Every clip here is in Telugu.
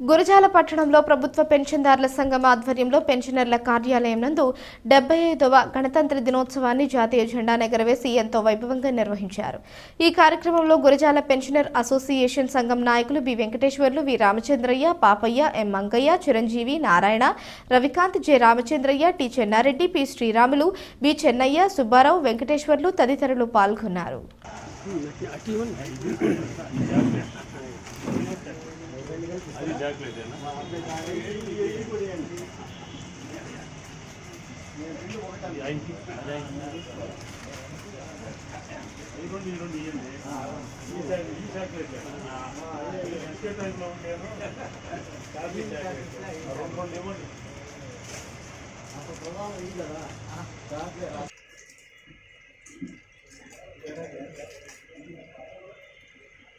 గురజాల పట్టణంలో ప్రభుత్వ పెన్షన్దారుల సంఘం ఆధ్వర్యంలో పెన్షనర్ల కార్యాలయం నందు డెబ్బై ఐదవ గణతంత్ర దినోత్సవాన్ని జాతీయ జెండా ఎగరవేసి ఎంతో వైభవంగా నిర్వహించారు. ఈ కార్యక్రమంలో గురజాల పెన్షనర్ అసోసియేషన్ సంఘం నాయకులు B Venkateswarlu V Ramachandraiah Papaiah M Mangaiah Chiranjeevi Narayana Ravikanth J Ramachandraiah T Chennareddy P Sriramulu B Chennaiah Subbarao Venkateswarlu తదితరులు పాల్గొన్నారు. రెండు రెండు ఇవ్వండి అప్పుడు ప్రభావం ఇది కదా.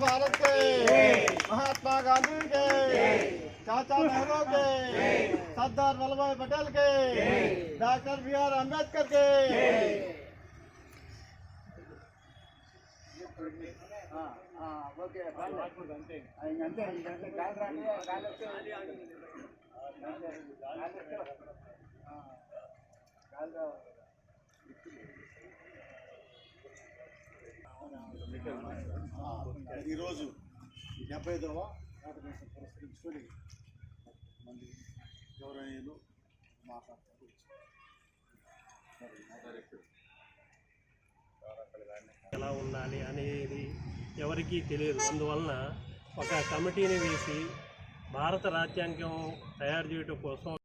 भारत के महात्मा गांधी के चाचा नेहरू के सरदार वल्लभ भाई पटेल के डॉक्टर बी आर अंबेडकर के ఈరోజు డెబ్బై ఐదవ భారతదేశం పురస్కరించుకొని మంది గౌరవనీయులు మాట్లాడతారు ఎలా ఉండాలి అనేది ఎవరికీ తెలియదు. అందువలన ఒక కమిటీని వేసి భారత రాజ్యాంగం తయారు చేయడం కోసం